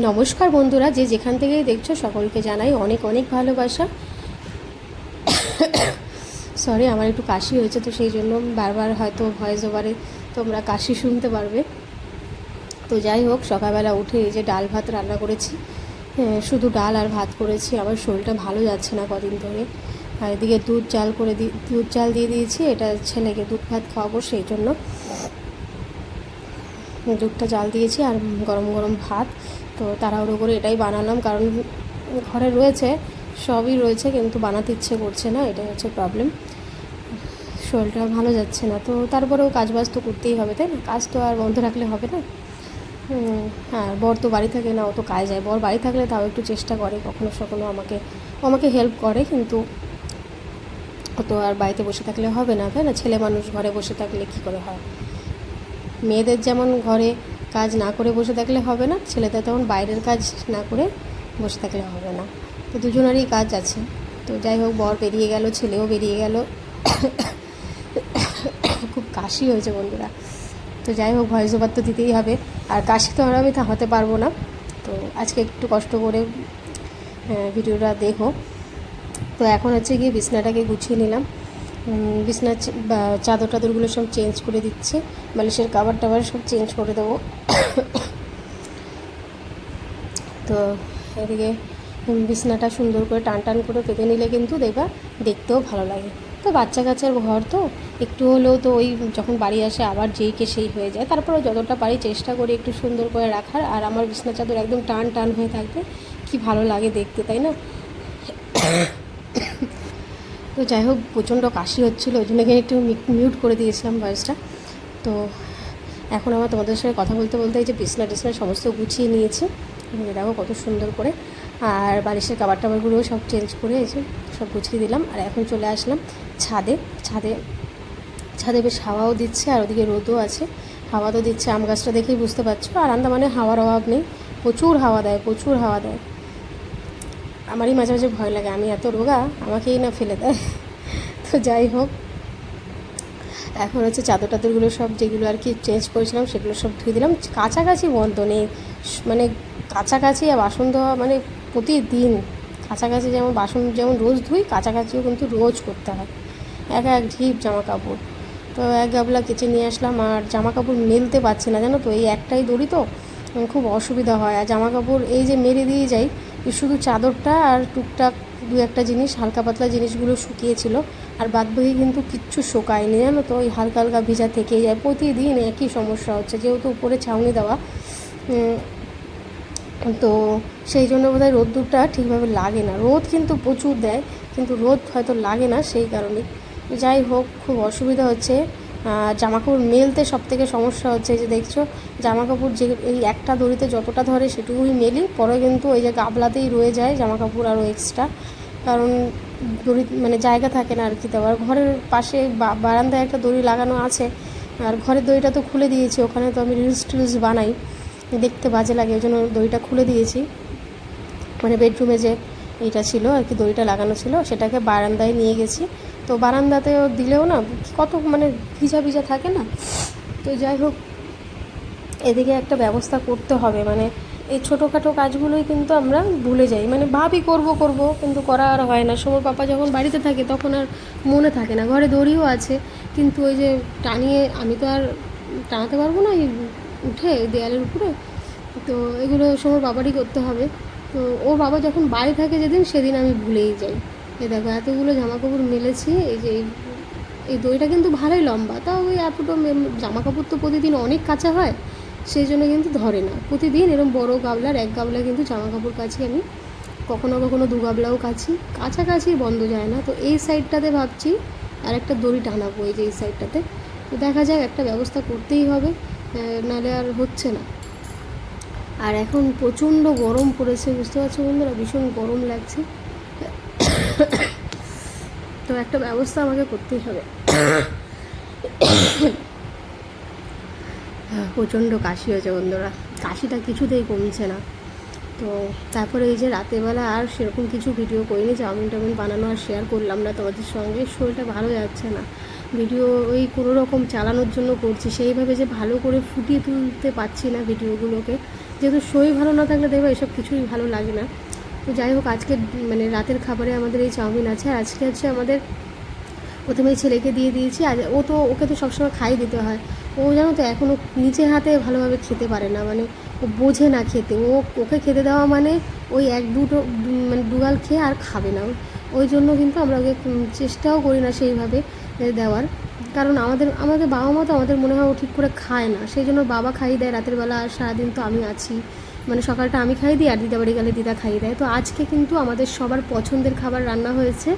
নমস্কার বন্ধুরা যে যেখান থেকেই দেখছ সকলকে জানাই অনেক অনেক ভালোবাসা। সরি আমার একটু কাশি হয়েছে তো সেই জন্য বারবার হয়তো ভয়েস ওভারে তোমরা কাশি শুনতে পারবে। তো যাই হোক সকালবেলা উঠে এই যে ডাল ভাত রান্না করেছি। হ্যাঁ, শুধু ডাল আর ভাত করেছি আমার শরীরটা ভালো যাচ্ছে না কদিন ধরে। আর এদিকে দুধ চাল করে দি দুধ চাল দিয়ে দিয়েছি এটা ছেলেকে দুধ ভাত খাওয়াবো সেই জন্য। দুধটা জাল দিয়েছি আর গরম গরম ভাত। তো তাড়াহুড়ো করে এটাই বানালাম, কারণ ঘরে রয়েছে, সবই রয়েছে, কিন্তু বানাতে ইচ্ছে করছে না, এটাই হচ্ছে প্রবলেম শরীরটা ভালো যাচ্ছে না, তো তারপরেও কাজ বাজ তো করতেই হবে, তাই না? কাজ তো আর বন্ধ রাখলে হবে না। হ্যাঁ বর তো বাড়ি থাকে না, ও তো কাজ যায়, বর বাড়ি থাকলে তাও একটু চেষ্টা করে, কখনো সখনো আমাকে আমাকে হেল্প করে, কিন্তু ও তো আর বাড়িতে বসে থাকলে হবে না, তাই না? ছেলে মানুষ ঘরে বসে থাকলে কী করে হয়? মেয়েদের যেমন ঘরে কাজ না করে বসে থাকলে হবে না। ছেলেদের তেমন বাইরের কাজ না করে বসে থাকলে হবে না। তো দুজনেরই কাজ আছে। তো যাই হোক, বর বেরিয়ে গেল, ছেলেও বেরিয়ে গেল। খুব কাশি হয়েছে বন্ধুরা। তো যাই হোক ভয়েস ওভার তো দিতেই হবে। আর কাশি তো আর আমি থামাতে পারব না। তো আজকে একটু কষ্ট করে ভিডিওটা দেখো। তো এখন হচ্ছে গিয়ে বিছনাটাকে গুছিয়ে নিলাম। বিছনার বা- চাদর টাদরগুলো সব চেঞ্জ করে দিচ্ছে। বালিশের কাবার টাবার সব চেঞ্জ করে দেবো। তো এদিকে বিছনাটা সুন্দর করে টান টান করে পেতে নিলে কিন্তু দেখবা দেখতেও ভালো লাগে। তো বাচ্চা কাচ্চার ঘর তো, একটু হলেও তো ওই যখন বাড়ি আসে আবার যেই কে সেই হয়ে যায়। তারপরে যতটা পারি চেষ্টা করি একটু সুন্দর করে রাখার। আর আমার বিছনা চাদর একদম টান টান হয়ে থাকবে, কি ভালো লাগে দেখতে, তাই না? তো যাই হোক, প্রচণ্ড কাশি হচ্ছিল, ওই জন্য একটু মিউট করে দিয়েছিলাম ভয়েসটা তো এখন আমার তোমাদের সঙ্গে কথা বলতে বলতে এই যে বিছনা টিছনা সমস্ত গুছিয়ে নিয়েছি দেখো কত সুন্দর করে। আর বালিশের কাবার টাবারগুলোও সব চেঞ্জ করে এসে সব গুছিয়ে দিলাম। আর এখন চলে আসলাম ছাদে। ছাদে ছাদে বেশ হাওয়াও দিচ্ছে আর ওদিকে রোদও আছে। হাওয়া তো দিচ্ছে, আম গাছটা দেখেই বুঝতে পারছ। আর আন্দামানে হাওয়ার অভাব নেই। প্রচুর হাওয়া দেয়, প্রচুর হাওয়া দেয়। আমারই মাঝে মাঝে ভয় লাগে, আমি এত রোগা, আমাকেই না ফেলে দেয়। তো যাই হোক, এখন হচ্ছে চাদর টাদরগুলো সব যেগুলো আর কি চেঞ্জ করেছিলাম, সেগুলো সব ধুয়ে দিলাম। কাছাকাছি বন্ধ নেই মানে কাছাকাছি আর বাসন ধোয়া মানে প্রতিদিন কাছাকাছি যেমন বাসন যেমন রোজ ধুই, কাছাকাছিও কিন্তু রোজ করতে হয়। এক এক ঢিপ জামা কাপড় তো এক গাবলা কেচে নিয়ে আসলাম আর জামা কাপড় মেলতে পারছি না, জানো তো? এই একটাই দড়ি তো খুব অসুবিধা হয়। আর জামা কাপড় এই যে মেরে দিয়ে যাই শুধু চাদরটা আর টুকটাক দু একটা জিনিস, হালকা পাতলা জিনিসগুলো শুকিয়েছিল। আর বাদ বাকি কিন্তু কিচ্ছু শোকায়নি, জানো তো? ওই হালকা হালকা ভিজা থেকেই যায়। প্রতিদিন একই সমস্যা হচ্ছে, যেহেতু উপরে ছাউনি দেওয়া। তো সেই জন্য বোধহয় রোদ্দুরটা ঠিকভাবে লাগে না। রোদ কিন্তু প্রচুর দেয়, কিন্তু রোদ হয়তো লাগে না সেই কারণে। যাই হোক, খুব অসুবিধা হচ্ছে। জামা কাপড় মেলতে সব থেকে সমস্যা হচ্ছে এই যে দেখছ জামা কাপড় যে এই একটা দড়িতে যতটা ধরে সেটুকুই মেলি, পরে কিন্তু ওই যে গাবলাতেই রয়ে যায় জামা কাপড় আরও এক্সট্রা কারণ দড়ি মানে জায়গা থাকে না আর কি দেওয়ার ঘরের পাশে বারান্দায় একটা দড়ি লাগানো আছে, আর ঘরের দড়িটা তো খুলে দিয়েছি, ওখানে তো আমি রিলস টিলস বানাই, দেখতে বাজে লাগে, ওই জন্য দড়িটা খুলে দিয়েছি। মানে বেডরুমে যে এইটা ছিল আর কি, দড়িটা লাগানো ছিল, সেটাকে বারান্দায় নিয়ে গেছি। তো বারান্দাতেও দিলেও না, কত মানে ভিজা ভিজা থাকে না। তো যাই হোক, এদিকে একটা ব্যবস্থা করতে হবে। মানে এই ছোটোখাটো কাজগুলোই কিন্তু আমরা ভুলে যাই। মানে ভাবি করব করব, কিন্তু করা আর হয় না। সময় পাপা যখন বাড়িতে থাকে, তখন আর মনে থাকে না। ঘরে দড়িও আছে, কিন্তু ওই যে টানিয়ে আমি তো আর টানাতে পারব না উঠে দেয়ালের উপরে। তো এগুলো সময় বাবারই করতে হবে। তো ও বাবা যখন বাড়ি থাকে যেদিন, সেদিন আমি ভুলেই যাই। এই দেখো, এতগুলো জামা কাপড় মেলেছি, এই যে এই- দইটা কিন্তু ভালোই লম্বা। তাও ওই এতটা জামা কাপড় তো প্রতিদিন অনেক কাঁচা হয়, সেই জন্য কিন্তু ধরে না। প্রতিদিন এরকম বড় গাবলার, এক গাবলা কিন্তু জামা কাপড় কাছি আমি। কখনো কখনো দু গাবলাও কাছি কাছাকাছি বন্ধ যায় না। তো এই সাইডটাতে ভাবছি আর একটা দড়ি টানাবো, এই যে এই সাইডটাতে। তো দেখা যাক, একটা ব্যবস্থা করতেই হবে নাহলে আর হচ্ছে না। আর এখন প্রচণ্ড গরম পড়েছে, বুঝতে পারছ বন্ধুরা? ভীষণ গরম লাগছে। তো একটা ব্যবস্থা আমাকে করতেই হবে। প্রচণ্ড কাশি হয়েছে বন্ধুরা। কাশিটা কিছুতেই কমছে না। তো তারপরে এই যে রাতেরবেলা আর সেরকম কিছু ভিডিও করিনি, চাউমিন টাউমিন বানানো আর শেয়ার করলাম না তোমাদের সঙ্গে। শরীরটা ভালো যাচ্ছে না। ভিডিও ওই কোনো রকম চালানোর জন্য করছি, সেইভাবে যে ভালো করে ফুটিয়ে তুলতে পারছি না ভিডিওগুলোকে যেহেতু শরীর ভালো না থাকলে দেখবে এসব কিছুই ভালো লাগে না। তো যাই হোক আজকে মানে রাতের খাবারে আমাদের এই চাউমিন আছে। আর আজকে হচ্ছে আমাদের প্রথমে ছেলেকে দিয়ে দিয়েছি। আর ও তো, ওকে তো সবসময় খাই দিতে হয়। ও জানো তো এখনও নিজে হাতে ভালোভাবে খেতে পারে না। মানে ও বোঝে না খেতে। ও, ওকে খেতে দেওয়া মানে ওই এক, দুটো মানে দুগাল খেয়ে আর খাবে না। ওই জন্য কিন্তু আমরা ওকে চেষ্টাও করি না সেইভাবে দেওয়ার। কারণ আমাদের আমাদের বাবা মা তো আমাদের মনে হয় ও ঠিক করে খায় না। সেই জন্য বাবা খাইয়ে দেয়। রাতের বেলা আর সারাদিন তো আমি আছি। মানে সকালটা আমি খাই দিই আর দিদা বাড়ি গেলে দিদা খাইয়ে দেয়। তো আজকে কিন্তু আমাদের সবার পছন্দের খাবার রান্না হয়েছে